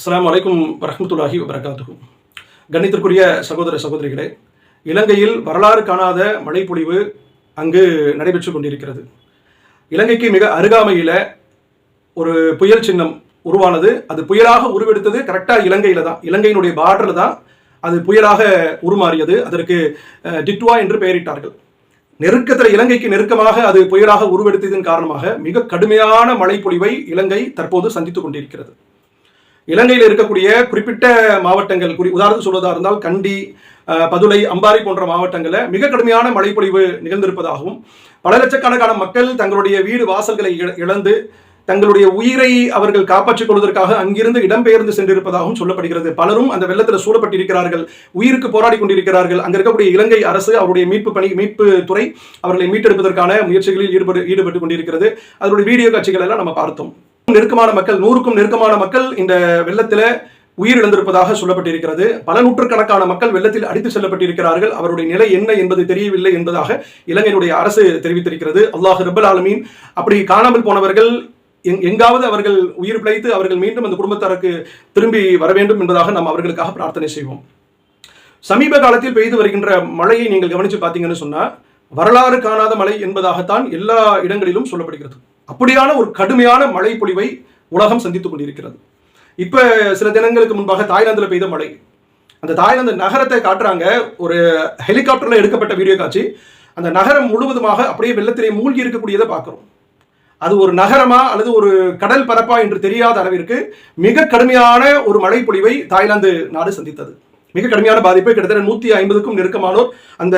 அஸ்லாம் அலைக்கும் வரமத்துல்லாஹி வபரகாத்துஹு. கண்ணித்திற்குரிய சகோதர சகோதரிகளே இலங்கையில் வரலாறு காணாத மழைப்பொழிவு அங்கு நடைபெற்று கொண்டிருக்கிறது. இலங்கைக்கு மிக அருகாமையில் ஒரு புயல் சின்னம் உருவானது. அது புயலாக உருவெடுத்தது கரெக்டாக இலங்கையில் தான். இலங்கையினுடைய பார்டரில் தான் அது புயலாக உருமாறியது. அதற்கு டிட்வா என்று பெயரிட்டார்கள். நெருக்கத்தில் இலங்கைக்கு நெருக்கமாக அது புயலாக உருவெடுத்ததன் காரணமாக மிக கடுமையான மழைப்பொழிவை இலங்கை தற்போது சந்தித்துக் கொண்டிருக்கிறது. இலங்கையில் இருக்கக்கூடிய குறிப்பிட்ட மாவட்டங்கள் குறி உதாரணத்துக்கு சொல்வதாக இருந்தால் கண்டி பதுளை அம்பாரி போன்ற மாவட்டங்களில் மிக கடுமையான மழைப்பொழிவு நிகழ்ந்திருப்பதாகவும் பல லட்சக்கணக்கான மக்கள் தங்களுடைய வீடு வாசல்களை இழ- இழந்து தங்களுடைய உயிரை அவர்கள் காப்பாற்றிக் கொள்வதற்காக அங்கிருந்து இடம்பெயர்ந்து சென்றிருப்பதாகவும் சொல்லப்படுகிறது. பலரும் அந்த வெள்ளத்தில் சூழப்பட்டிருக்கிறார்கள் உயிருக்கு போராடி கொண்டிருக்கிறார்கள். அங்க இருக்கக்கூடிய இலங்கை அரசு அவருடைய மீட்பு பணி மீட்பு துறை அவர்களை மீட்டெடுப்பதற்கான முயற்சிகளில் ஈடுபடு ஈடுபட்டு கொண்டிருக்கிறது. அதனுடைய வீடியோ காட்சிகள் எல்லாம் நம்ம பார்த்தோம். நெருக்கமான மக்கள் நூறுக்கும் நெருக்கமான மக்கள் இந்த வெள்ளத்தில் உயிரிழந்திருப்பதாக சொல்லப்பட்டிருக்கிறது. பல நூற்றுக்கணக்கான மக்கள் வெள்ளத்தில் அடித்து செல்லப்பட்டிருக்கிறார்கள். அவருடைய நிலை என்ன என்பது தெரியவில்லை என்பதாக இலங்கையினுடைய அரசு தெரிவித்திருக்கிறது. அல்லாஹ் ரப்பல் ஆலமீன் அப்படி காணாமல் போனவர்கள் எங்காவது அவர்கள் உயிர் பிழைத்து அவர்கள் மீண்டும் அந்த குடும்பத்தாருக்கு திரும்பி வர வேண்டும் என்பதாக நாம் அவர்களுக்காக பிரார்த்தனை செய்வோம். சமீப காலத்தில் பெய்து வருகின்ற மழையை நீங்கள் கவனித்து பார்த்தீங்கன்னு சொன்னா வரலாறு காணாத மழை என்பதாகத்தான் எல்லா இடங்களிலும் சொல்லப்படுகிறது. அப்படியான ஒரு கடுமையான மழை பொழிவை உலகம் சந்தித்துக் கொண்டிருக்கிறது. இப்போ சில தினங்களுக்கு முன்பாக தாய்லாந்தில் பெய்த மழை. அந்த தாய்லாந்து நகரத்தை காட்டுறாங்க ஒரு ஹெலிகாப்டரில் எடுக்கப்பட்ட வீடியோ காட்சி. அந்த நகரம் முழுவதுமாக அப்படியே வெள்ளத்திலே மூழ்கி இருக்கக்கூடியதை பார்க்குறோம். அது ஒரு நகரமா அல்லது ஒரு கடல் பரப்பா என்று தெரியாத அளவிற்கு மிக கடுமையான ஒரு மழை பொழிவை தாய்லாந்து நாடு சந்தித்தது. மிக கடுமையான பாதிப்பு கிட்டத்தட்ட நூத்தி ஐம்பதுக்கும் நெருக்கமானோர் அந்த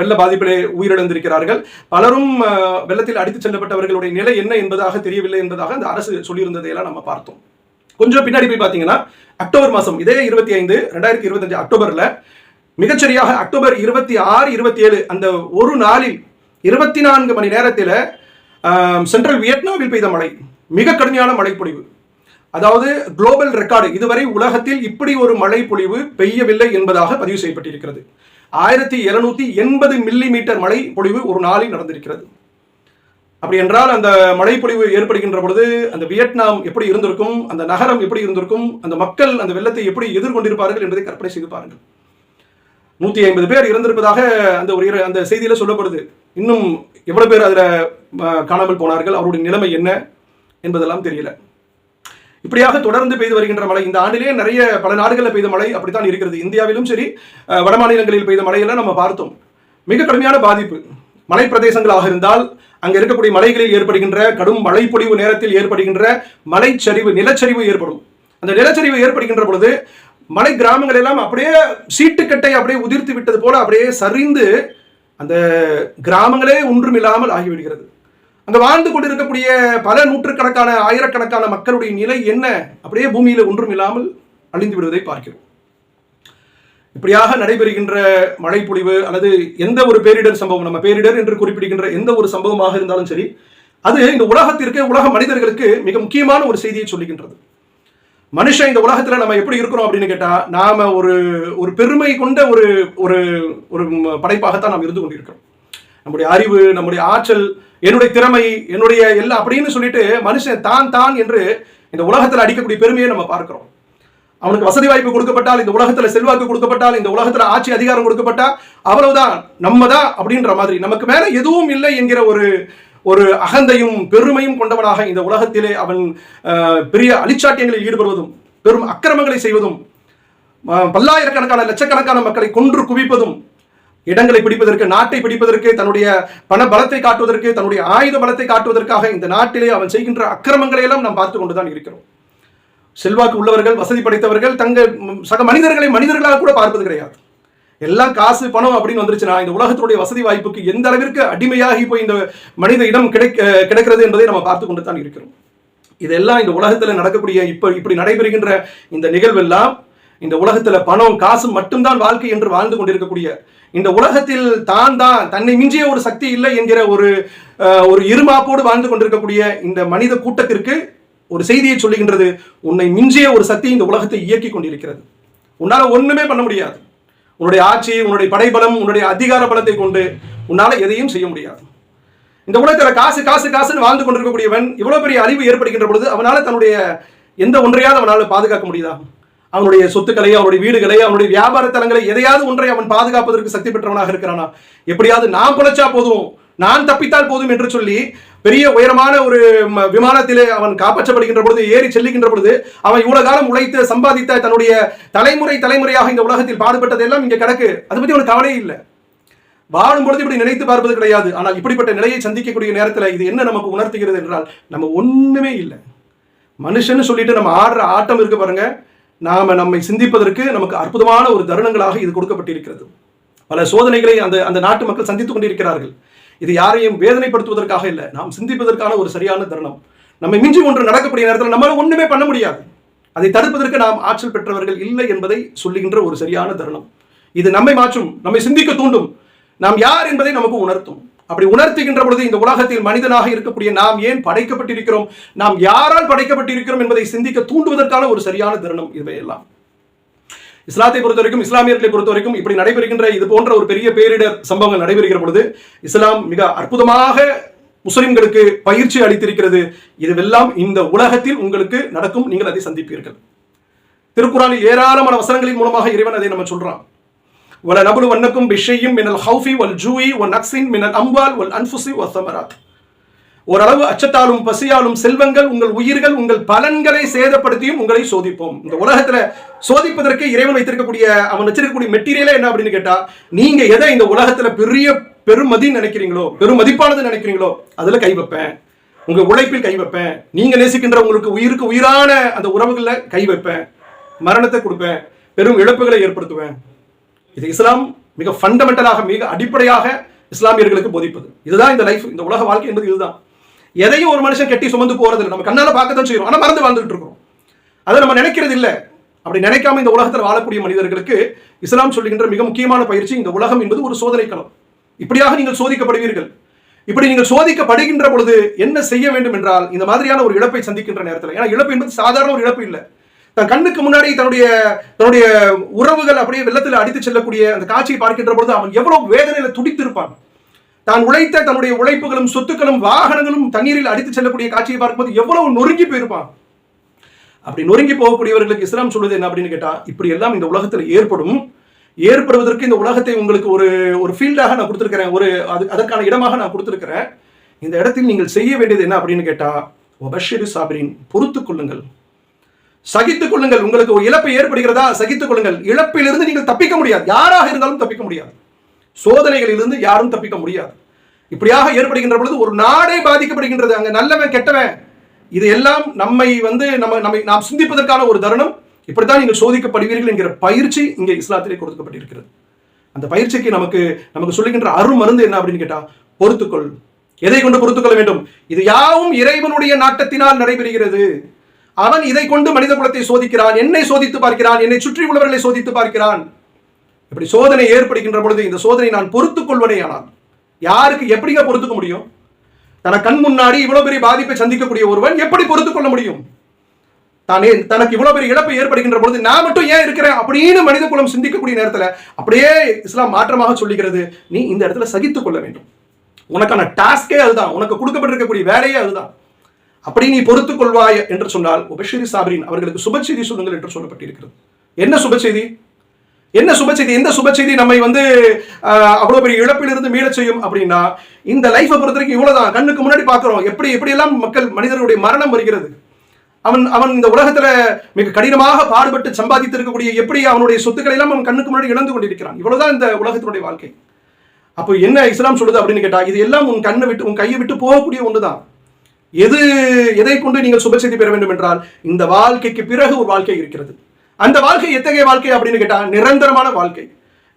வெள்ள பாதிப்பிலே உயிரிழந்திருக்கிறார்கள். பலரும் வெள்ளத்தில் அடித்துச் செல்லப்பட்டவர்களுடைய நிலை என்ன என்பதாக தெரியவில்லை என்பதாக அந்த அரசு சொல்லியிருந்ததையெல்லாம் நம்ம பார்த்தோம். கொஞ்சம் பின்னாடி போய் பார்த்தீங்கன்னா அக்டோபர் மாதம் இதே இருபத்தி ஐந்து ரெண்டாயிரத்தி இருபத்தஞ்சு அக்டோபர்ல மிகச்சரியாக அக்டோபர் இருபத்தி ஆறு இருபத்தி ஏழு அந்த ஒரு நாளில் இருபத்தி நான்கு மணி நேரத்தில் சென்ட்ரல் வியட்நாமில் பெய்த மழை மிக கடுமையான மழைப்பொழிவு. அதாவது குளோபல் ரெக்கார்டு இதுவரை உலகத்தில் இப்படி ஒரு மழை பொழிவு பெய்யவில்லை என்பதாக பதிவு செய்யப்பட்டிருக்கிறது. ஆயிரத்தி எழுநூத்தி எண்பது மில்லி மீட்டர் மழை பொழிவு ஒரு நாளில் நடந்திருக்கிறது. அப்படி என்றால் அந்த மழைப்பொழிவு ஏற்படுகின்ற பொழுது அந்த வியட்நாம் எப்படி இருந்திருக்கும் அந்த நகரம் எப்படி இருந்திருக்கும் அந்த மக்கள் அந்த வெள்ளத்தை எப்படி எதிர்கொண்டிருப்பார்கள் என்பதை கற்பனை செய்து பாருங்கள். நூற்றி ஐம்பது பேர் இறந்திருப்பதாக அந்த ஒரு அந்த செய்தியில் சொல்லப்படுது. இன்னும் எவ்வளோ பேர் அதில் காணாமல் போனார்கள் அவருடைய நிலைமை என்ன என்பதெல்லாம் தெரியல. இப்படியாக தொடர்ந்து பெய்து வருகின்ற மழை. இந்த ஆண்டிலேயே நிறைய பல நாடுகளில் பெய்த மழை அப்படித்தான் இருக்கிறது. இந்தியாவிலும் சரி வட மாநிலங்களில் பெய்த மழையெல்லாம் நம்ம பார்த்தோம். மிக கடுமையான பாதிப்பு. மலை பிரதேசங்களாக இருந்தால் அங்கே இருக்கக்கூடிய மலைகளில் ஏற்படுகின்ற கடும் மழைப்பொழிவு நேரத்தில் ஏற்படுகின்ற மலைச்சரிவு நிலச்சரிவு ஏற்படும். அந்த நிலச்சரிவு ஏற்படுகின்ற பொழுது மலை கிராமங்கள் எல்லாம் அப்படியே சீட்டுக்கட்டை அப்படியே உதிர்த்து விட்டது போல அப்படியே சரிந்து அந்த கிராமங்களே ஒன்றுமில்லாமல் ஆகிவிடுகிறது. அங்க வாழ்ந்து கொண்டிருக்கக்கூடிய பல நூற்றுக்கணக்கான ஆயிரக்கணக்கான மக்களுடைய நிலை என்ன? அப்படியே பூமியில ஒன்றும் இல்லாமல் அழிந்து விடுவதை பார்க்கிறோம். இப்படியாக நடைபெறுகின்ற மழைப்பொழிவு அல்லது எந்த ஒரு பேரிடர் சம்பவம் நம்ம பேரிடர் என்று குறிப்பிடுகின்ற எந்த ஒரு சம்பவமாக இருந்தாலும் சரி அது இந்த உலகத்திற்கு உலக மனிதர்களுக்கு மிக முக்கியமான ஒரு செய்தியை சொல்லுகின்றது. மனுஷன் இந்த உலகத்துல நம்ம எப்படி இருக்கிறோம் அப்படின்னு கேட்டால் நாம ஒரு ஒரு பெருமை கொண்ட ஒரு ஒரு ஒரு படைப்பாகத்தான் நாம் இருந்து கொண்டிருக்கிறோம். நம்முடைய அறிவு நம்முடைய ஆற்றல் என்னுடைய திறமை என்னுடைய எல்லாம் அப்படின்னு சொல்லிட்டு மனுஷன் தான் தான் என்று இந்த உலகத்தில் அடிக்கக்கூடிய பெருமையை நம்ம பார்க்கிறோம். அவனுக்கு வசதி வாய்ப்பு கொடுக்கப்பட்டால் இந்த உலகத்தில் செல்வாக்கு கொடுக்கப்பட்டால் இந்த உலகத்தில் ஆட்சி அதிகாரம் கொடுக்கப்பட்டால் அவ்வளவுதான் நம்ம தான் அப்படின்ற மாதிரி. நமக்கு மேல எதுவும் இல்லை என்கிற ஒரு ஒரு அகந்தையும் பெருமையும் கொண்டவனாக இந்த உலகத்திலே அவன் பெரிய அழிச்சாட்டியங்களில் ஈடுபடுவதும் பெரும் அக்கிரமங்களை செய்வதும் பல்லாயிரக்கணக்கான லட்சக்கணக்கான மக்களை கொன்று குவிப்பதும் இடங்களை பிடிப்பதற்கு நாட்டை பிடிப்பதற்கு தன்னுடைய பண பலத்தை காட்டுவதற்கு தன்னுடைய ஆயுத பலத்தை காட்டுவதற்காக இந்த நாட்டிலே அவன் செய்கின்ற அக்கிரமங்களை எல்லாம் நாம் பார்த்து கொண்டுதான் இருக்கிறோம். செல்வாக்கு உள்ளவர்கள் வசதி படைத்தவர்கள் தங்கள் சக மனிதர்களை மனிதர்களாக கூட பார்ப்பது கிடையாது. எல்லாம் காசு பணம் அப்படின்னு வந்துருச்சுன்னா இந்த உலகத்தினுடைய வசதி வாய்ப்புக்கு எந்த அளவிற்கு அடிமையாகி போய் இந்த மனித இடம் கிடைக்க கிடைக்கிறது என்பதை நம்ம பார்த்து கொண்டு தான் இருக்கிறோம். இதெல்லாம் இந்த உலகத்தில் நடக்கக்கூடிய இப்போ இப்படி நடைபெறுகின்ற இந்த நிகழ்வெல்லாம் இந்த உலகத்தில் பணம் காசு மட்டும்தான் வாழ்க்கை என்று வாழ்ந்து கொண்டிருக்கக்கூடிய இந்த உலகத்தில் தான் தான் தன்னை மிஞ்சிய ஒரு சக்தி இல்லை என்கிற ஒரு ஒரு இருமாப்போடு வாழ்ந்து கொண்டிருக்கக்கூடிய இந்த மனித கூட்டத்திற்கு ஒரு செய்தியை சொல்லுகின்றது உன்னை மிஞ்சிய ஒரு சக்தி இந்த உலகத்தை இயக்கி கொண்டிருக்கிறது. உன்னால் ஒன்றுமே பண்ண முடியாது. உன்னுடைய ஆட்சி உன்னுடைய படைபலம் உன்னுடைய அதிகார பலத்தை கொண்டு உன்னால் எதையும் செய்ய முடியாது. இந்த உலகத்தில் காசு காசு காசுன்னு வாழ்ந்து கொண்டிருக்கக்கூடியவன் இவ்வளோ பெரிய அறிவு ஏற்படுகின்ற பொழுது அவனால் தன்னுடைய எந்த ஒன்றையாவது அவனால் பாதுகாக்க முடியுதா? அவனுடைய சொத்துக்களை அவனுடைய வீடுகளை அவனுடைய வியாபார தலங்களை எதையாவது ஒன்றை அவன் பாதுகாப்பதற்கு சக்தி பெற்றவனாக இருக்கிறானா? எப்படியாவது நான் பிழைச்சா போதும். நான் தப்பித்தால் போதும் என்று சொல்லி பெரிய உயரமான ஒரு ம- விமானத்திலே அவன் காப்பாற்றப்படுகின்ற பொழுது ஏறி செல்லுகின்ற பொழுது அவன் இவ்வளவு காலம் உழைத்து சம்பாதித்த தன்னுடைய தலைமுறை தலைமுறையாக இந்த உலகத்தில் பாடுபட்டதெல்லாம் இங்கே கிடக்கு. அதை பற்றி அவனுக்கு கவலை இல்லை. வாழும் பொழுது இப்படி நினைத்து பார்ப்பது கிடையாது. ஆனால் இப்படிப்பட்ட நிலையை சந்திக்கக்கூடிய நேரத்தில் இது என்ன நமக்கு உணர்த்துகிறது என்றால் நம்ம ஒண்ணுமே இல்லை. மனுஷன்னு சொல்லிட்டு நம்ம ஆடுற ஆட்டம் இருக்கு பாருங்க. நாம நம்மை சிந்திப்பதற்கு நமக்கு அற்புதமான ஒரு தருணங்களாக இது கொடுக்கப்பட்டிருக்கிறது. பல சோதனைகளை அந்த அந்த நாட்டு மக்கள் சந்தித்துக் கொண்டிருக்கிறார்கள். இது யாரையும் வேதனைப்படுத்துவதற்காக இல்லை. நாம் சிந்திப்பதற்கான ஒரு சரியான தருணம். நம்மை மிஞ்சி ஒன்று நடக்கக்கூடிய நேரத்தில் நம்மளால ஒன்றுமே பண்ண முடியாது. அதை தடுப்பதற்கு நாம் ஆற்றல் பெற்றவர்கள் இல்லை என்பதை சொல்லுகின்ற ஒரு சரியான தருணம். இது நம்மை மாற்றும் நம்மை சிந்திக்க தூண்டும். நாம் யார் என்பதை நமக்கு உணர்த்தும். அப்படி உணர்த்துகின்ற பொழுது இந்த உலகத்தில் மனிதனாக இருக்கக்கூடிய நாம் ஏன் படைக்கப்பட்டிருக்கிறோம்? நாம் யாரால் படைக்கப்பட்டிருக்கிறோம் என்பதை சிந்திக்க தூண்டுவதற்கான ஒரு சரியான தருணம் இவையெல்லாம். இஸ்லாத்தை பொறுத்த வரைக்கும் இஸ்லாமியர்களை பொறுத்த வரைக்கும் இப்படி நடைபெறுகின்ற இது போன்ற ஒரு பெரிய பேரிடர் சம்பவங்கள் நடைபெறுகிற பொழுது இஸ்லாம் மிக அற்புதமாக முஸ்லிம்களுக்கு பயிற்சி அளித்திருக்கிறது. இதுவெல்லாம் இந்த உலகத்தில் உங்களுக்கு நடக்கும். நீங்கள் அதை சந்திப்பீர்கள். திருக்குறானில் ஏராளமான வசனங்களின் மூலமாக இறைவன் அதை நம்ம சொல்றான். வல நபுலு வண்ணக்கும் பிஷையும் மினல் ஹவுஃபி வல் ஜூயி ஒன் நக்ஸின் மினல் அம்வால் வல் ஓரளவு அச்சத்தாலும் பசியாலும் செல்வங்கள் உங்கள் உயிர்கள் உங்கள் பலன்களை சேதப்படுத்தியும் உங்களை சோதிப்போம். இந்த உலகத்துல சோதிப்பதற்கு இறைவன் வைத்திருக்கக்கூடிய அவன் வச்சிருக்கக்கூடிய மெட்டீரியலே என்ன அப்படின்னு கேட்டா நீங்க எதை இந்த உலகத்துல பெரிய பெருமதின்னு நினைக்கிறீங்களோ பெருமதிப்பானது நினைக்கிறீங்களோ அதுல கை வைப்பேன். உங்க உழைப்பில் கை வைப்பேன். நீங்க நேசிக்கின்ற உங்களுக்கு உயிருக்கு உயிரான அந்த உறவுகளில் கை வைப்பேன். மரணத்தை கொடுப்பேன். பெரும் இழப்புகளை ஏற்படுத்துவேன். இது இஸ்லாம் மிக ஃபண்டமெண்டலாக மிக அடிப்படையாக இஸ்லாமியர்களுக்கு போதிப்பது. இதுதான் இந்த லைஃப் இந்த உலக வாழ்க்கை என்பது இதுதான். எதையும் ஒரு மனுஷன் கெட்டி சுமந்து போறது இல்லை நம்ம கண்ணால் பார்க்க தான் செய்யறோம் ஆனால் மறந்து வாழ்ந்துட்டு இருக்கோம் அதை நம்ம நினைக்கிறது இல்லை. அப்படி நினைக்காம இந்த உலகத்தில் வாழக்கூடிய மனிதர்களுக்கு இஸ்லாம் சொல்லுகின்ற மிக முக்கியமான பயிற்சி இந்த உலகம் என்பது ஒரு சோதனை களம் இப்படியாக நீங்கள் சோதிக்கப்படுவீர்கள். இப்படி நீங்கள் சோதிக்கப்படுகின்ற பொழுது என்ன செய்ய வேண்டும் என்றால் இந்த மாதிரியான ஒரு இழப்பை சந்திக்கின்ற நேரத்தில். ஏன்னா இழப்பு என்பது சாதாரண ஒரு இழப்பு இல்லை. தன் கண்ணுக்கு முன்னாடி தன்னுடைய தன்னுடைய உறவுகள் அப்படியே வெள்ளத்தில் அடித்து செல்லக்கூடிய அந்த காட்சியை பார்க்கின்ற பொழுது அவன் எவ்வளவு வேதனையில துடித்திருப்பான். தான் உழைத்த தன்னுடைய உழைப்புகளும் சொத்துக்களும் வாகனங்களும் தண்ணீரில் அடித்து செல்லக்கூடிய காட்சியை பார்க்கும்போது எவ்வளவு நொறுங்கி போயிருப்பான். அப்படி நொறுங்கி போகக்கூடியவர்களுக்கு இஸ்லாம் சொல்வது என்ன அப்படின்னு கேட்டா இப்படி எல்லாம் இந்த உலகத்தில் ஏற்படும். ஏற்படுவதற்கு இந்த உலகத்தை உங்களுக்கு ஒரு ஒரு ஃபீல்டாக நான் கொடுத்துருக்கிறேன். ஒரு அது அதற்கான இடமாக நான் கொடுத்துருக்கிறேன். இந்த இடத்தில் நீங்கள் செய்ய வேண்டியது என்ன அப்படின்னு கேட்டா ஒபஷிரு சாபிரின் பொறுத்துக் கொள்ளுங்கள். சகித்துக் கொள்ளுங்கள். உங்களுக்கு ஒரு இழப்பு ஏற்படுகிறதா? சகித்துக் கொள்ளுங்கள். இழப்பிலிருந்து நீங்கள் தப்பிக்க முடியாது. யாராக இருந்தாலும் தப்பிக்க முடியாது. சோதனைகளிலிருந்து யாரும் தப்பிக்க முடியாது. இப்படியாக ஏற்படுகின்ற பொழுது ஒரு நாடே பாதிக்கப்படுகின்றது. அங்க நல்லவன் கெட்டவன். இது எல்லாம் நம்மை வந்து நம்ம நம்மை நாம் சிந்திப்பதற்கான ஒரு தருணம். இப்படித்தான் நீங்கள் சோதிக்கப்படுவீர்கள் என்கிற பயிற்சி இங்கே இஸ்லாத்திலே கொடுக்கப்பட்டிருக்கிறது. அந்த பயிற்சிக்கு நமக்கு நமக்கு சொல்லுகின்ற அருள் மருந்து என்ன அப்படின்னு கேட்டா பொறுத்துக்கொள். எதை கொண்டு பொறுத்துக்கொள்ள வேண்டும்? இது யாவும் இறைவனுடைய நாட்டத்தினால் நடைபெறுகிறது. அவன் இதை கொண்டு மனித குலத்தை சோதிக்கிறான் என்னை சோதித்து பார்க்கிறான் என்னை சுற்றி உள்ளவர்களை சோதித்து பார்க்கிறான். இப்படி சோதனை ஏற்படுகின்ற பொழுது இந்த சோதனை நான் பொறுத்துக் கொள்வனே ஆனால் யாருக்கு எப்படிங்க பொறுத்துக்க முடியும்? தன கண் முன்னாடி இவ்வளவு பெரிய பாதிப்பை சந்திக்கக்கூடிய ஒருவன் எப்படி பொறுத்துக் கொள்ள முடியும்? தானே தனக்கு இவ்வளவு பெரிய இழப்பு ஏற்படுகின்ற பொழுது நான் மட்டும் ஏன் இருக்கிறேன் அப்படின்னு மனித குலம் சிந்திக்கக்கூடிய நேரத்தில் அப்படியே இஸ்லாம் மாற்றமாக சொல்லுகிறது. நீ இந்த இடத்துல சகித்துக் கொள்ள வேண்டும். உனக்கான டாஸ்கே அதுதான். உனக்கு கொடுக்கப்பட்டிருக்கக்கூடிய வேலையே அதுதான். அப்படி நீ பொறுத்துக் கொள்வாய் என்று சொன்னால் உபஷிரி சாபரின் அவர்களுக்கு சுப செய்தி சொல்லுங்கள் என்று சொல்லப்பட்டிருக்கிறது. என்ன சுப செய்தி? என்ன சுப செய்தி? எந்த சுப செய்தி நம்மை வந்து ஆஹ், அவ்வளவு பெரிய இழப்பிலிருந்து மீளச் செய்யும் அப்படின்னா இந்த லைஃப்பை பொறுத்த வரைக்கும் இவ்வளவுதான். கண்ணுக்கு முன்னாடி பார்க்குறோம். எப்படி எப்படியெல்லாம் மக்கள் மனிதர்களுடைய மரணம் வருகிறது? அவன் அவன் இந்த உலகத்துல மிக கடினமாக பாடுபட்டு சம்பாதித்து இருக்கக்கூடிய எப்படி அவனுடைய சொத்துக்களை எல்லாம் அவன் கண்ணுக்கு முன்னாடி இழந்து கொண்டிருக்கிறான். இவ்வளவுதான் இந்த உலகத்தினுடைய வாழ்க்கை. அப்போ என்ன இஸ்லாம் சொல்லுது அப்படின்னு கேட்டா இது எல்லாம் உன் கண்ணை விட்டு உன் கையை விட்டு போகக்கூடிய ஒன்றுதான் எது எதை கொண்டு நீங்கள் சுப செய்தி பெற வேண்டும் என்றால் இந்த வாழ்க்கைக்கு பிறகு ஒரு வாழ்க்கை இருக்கிறது. அந்த வாழ்க்கை எத்தகைய வாழ்க்கை அப்படின்னு கேட்டால் நிரந்தரமான வாழ்க்கை.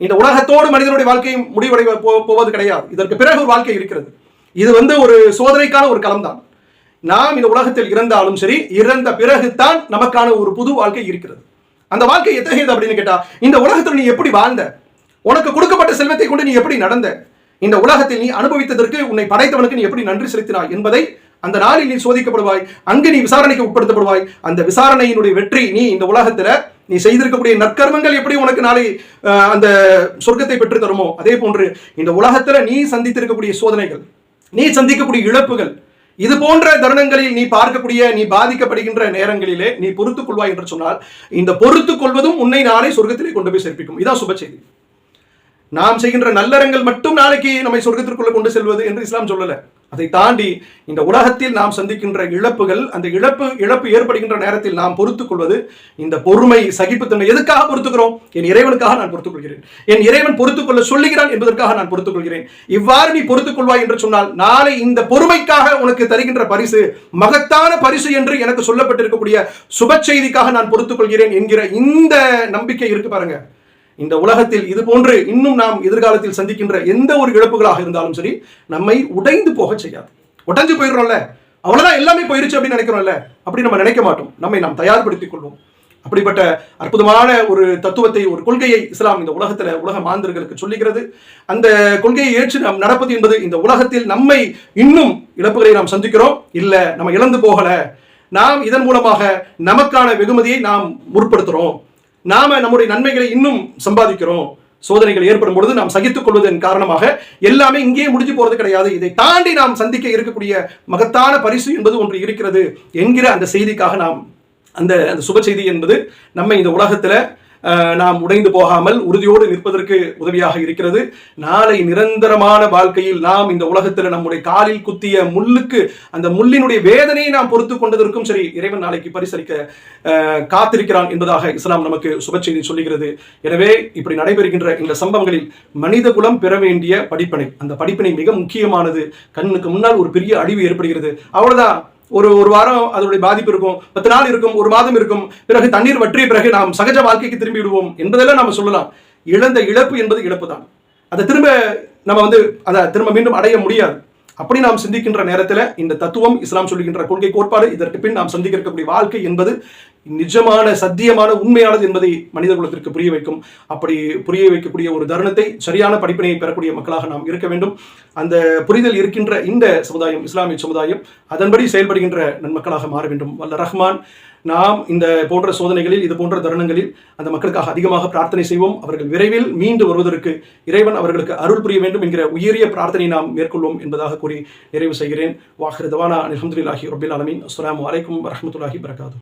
இந்த உலகத்தோடு மனிதனுடைய வாழ்க்கையும் முடிவடை போவது கிடையாது. இதற்கு பிறகு ஒரு வாழ்க்கை இருக்கிறது. இது வந்து ஒரு சோதனைக்கான ஒரு களம்தான். நாம் இந்த உலகத்தில் இறந்தாலும் சரி இறந்த பிறகுதான் நமக்கான ஒரு புது வாழ்க்கை இருக்கிறது. அந்த வாழ்க்கை எத்தகையது அப்படின்னு கேட்டா இந்த உலகத்தில் நீ எப்படி வாழ்ந்த? உனக்கு கொடுக்கப்பட்ட செல்வத்தை கொண்டு நீ எப்படி நடந்த? இந்த உலகத்தில் நீ அனுபவித்ததற்கு உன்னை படைத்தவனுக்கு நீ எப்படி நன்றி செலுத்தினாய் என்பதை அந்த நாளில் நீ சோதிக்கப்படுவாய் அங்கு நீ விசாரணைக்கு உட்படுத்தப்படுவாய். அந்த விசாரணையினுடைய வெற்றி நீ இந்த உலகத்துல நீ செய்திருக்கக்கூடிய நற்கர்மங்கள் எப்படி உனக்கு நாளை அஹ், அந்த சொர்க்கத்தை பெற்று தருமோ? அதே போன்று இந்த உலகத்துல நீ சந்தித்திருக்கக்கூடிய சோதனைகள் நீ சந்திக்கக்கூடிய இழப்புகள் இது போன்ற தருணங்களில் நீ பார்க்கக்கூடிய நீ பாதிக்கப்படுகின்ற நேரங்களிலே நீ பொறுத்துக் கொள்வாய் என்று சொன்னால் இந்த பொறுத்துக் கொள்வதும் உன்னை நாளை சொர்க்கத்திலே கொண்டு போய் சேர்ப்பிக்கும். இதான் சுப செய்தி. நாம் செய்கின்ற நல்லறங்கள் மட்டும் நாளைக்கு நம்மை சொர்க்கத்திற்குள்ள கொண்டு செல்வது என்று இஸ்லாம் சொல்லல. அதை தாண்டி இந்த உலகத்தில் நாம் சந்திக்கின்ற இழப்புகள் அந்த இழப்பு இழப்பு ஏற்படுகின்ற நேரத்தில் நாம் பொறுத்துக் கொள்வது இந்த பொறுமை சகிப்புத்தன்மை எதுக்காக பொறுத்துக்கிறோம்? என் இறைவனுக்காக நான் பொறுத்துக்கொள்கிறேன் என் இறைவன் பொறுத்துக்கொள்ள சொல்லுகிறான் என்பதற்காக நான் பொறுத்துக்கொள்கிறேன் இவ்வாறு நீ பொறுத்துக்கொள்வாய் என்று சொன்னால் நாளை இந்த பொறுமைக்காக உனக்கு தருகின்ற பரிசு மகத்தான பரிசு என்று எனக்கு சொல்லப்பட்டிருக்கக்கூடிய சுப செய்திக்காக நான் பொறுத்துக்கொள்கிறேன் என்கிற இந்த நம்பிக்கை இருக்கு பாருங்க. இந்த உலகத்தில் இது போன்று இன்னும் நாம் எதிர்காலத்தில் சந்திக்கின்ற எந்த ஒரு இழப்புகளாக இருந்தாலும் சரி நம்மை உடைந்து போக செய்யாது. உடைஞ்சு போயிடுறோம்ல. அவ்வளவுதான் எல்லாமே போயிருச்சு அப்படின்னு நினைக்கிறோம்ல. அப்படி நம்ம நினைக்க மாட்டோம். நம்மை நாம் தயார்படுத்திக் கொள்வோம். அப்படிப்பட்ட அற்புதமான ஒரு தத்துவத்தை ஒரு கொள்கையை இஸ்லாம் இந்த உலகத்துல உலக மாந்தர்களுக்கு சொல்லுகிறது. அந்த கொள்கையை ஏற்று நாம் நடப்பது என்பது இந்த உலகத்தில் நம்மை இன்னும் இழப்புகளை நாம் சந்திக்கிறோம். இல்லை நம்ம இழந்து போகல. நாம் இதன் மூலமாக நமக்கான வெகுமதியை நாம் முற்படுத்துகிறோம் நாம நம்முடைய நன்மைகளை இன்னும் சம்பாதிக்கிறோம். சோதனைகள் ஏற்படும் பொழுது நாம் சகித்துக் கொள்வதன் காரணமாக எல்லாமே இங்கேயே முடிஞ்சு போறது கிடையாது. இதை தாண்டி நாம் சந்திக்க இருக்கக்கூடிய மகத்தான பரிசு என்பது ஒன்று இருக்கிறது என்கிற அந்த செய்திக்காக நாம் அந்த அந்த சுப செய்தி என்பது நம்ம இந்த உலகத்துல நாம் உடைந்து போகாமல் உறுதியோடு நிற்பதற்கு உதவியாக இருக்கிறது. நாளை நிரந்தரமான வாழ்க்கையில் நாம் இந்த உலகத்தில் நம்முடைய காலில் குத்திய முள்ளுக்கு அந்த முள்ளினுடைய வேதனையை நாம் பொறுத்து கொண்டதற்கும் சரி இறைவன் நாளைக்கு பரிசளிக்க காத்திருக்கிறான் என்பதாக இஸ்லாம் நமக்கு சுப செய்தி சொல்லுகிறது. எனவே இப்படி நடைபெறுகின்ற இந்த சம்பவங்களில் மனித குலம் பெற வேண்டிய படிப்பனை அந்த படிப்பினை மிக முக்கியமானது. கண்ணுக்கு முன்னால் ஒரு பெரிய அழிவு ஏற்படுகிறது. அவ்வளவுதான். ஒரு ஒரு வாரம் அதனுடைய பாதிப்பு இருக்கும். பத்து நாள் இருக்கும் ஒரு மாதம் இருக்கும். பிறகு தண்ணீர் வற்றிய பிறகு நாம் சகஜ வாழ்க்கைக்கு திரும்பி விடுவோம் என்பதெல்லாம் நம்ம சொல்லலாம். இழந்த இழப்பு என்பது இழப்பு தான் அதை திரும்ப நம்ம வந்து அதை திரும்ப மீண்டும் அடைய முடியாது. அப்படி நாம் சிந்திக்கின்ற நேரத்தில் இந்த தத்துவம் இஸ்லாம் சொல்லுகின்ற கொள்கை கோட்பாடு இதற்கு பின் நாம் சந்திக்க இருக்கக்கூடிய வாழ்க்கை என்பது நிஜமான சத்தியமான உண்மையானது என்பதை மனித குலத்திற்கு புரிய வைக்கும். அப்படி புரிய வைக்கக்கூடிய ஒரு தருணத்தை சரியான படிப்பினையை பெறக்கூடிய மக்களாக நாம் இருக்க வேண்டும். அந்த புரிதல் இருக்கின்ற இந்த சமுதாயம் இஸ்லாமிய சமுதாயம் அதன்படி செயல்படுகின்ற நன்மக்களாக மாற வேண்டும். வல்ல ரஹ்மான் நாம் இந்த போன்ற சோதனைகளில் இது போன்ற தருணங்களில் அந்த மக்களுக்காக அதிகமாக பிரார்த்தனை செய்வோம். அவர்கள் விரைவில் மீண்டு வருவதற்கு இறைவன் அவர்களுக்கு அருள் புரிய வேண்டும் என்கிற உயரிய பிரார்த்தனை நாம் மேற்கொள்வோம் என்பதாக கூறி நிறைவு செய்கிறேன். வாஹிர் தவானா அலமதுல்லாஹி ரபில் அலமின் அஸ்லாம் வலைக்கம் வரமத்துல்லாஹி வரகாத்து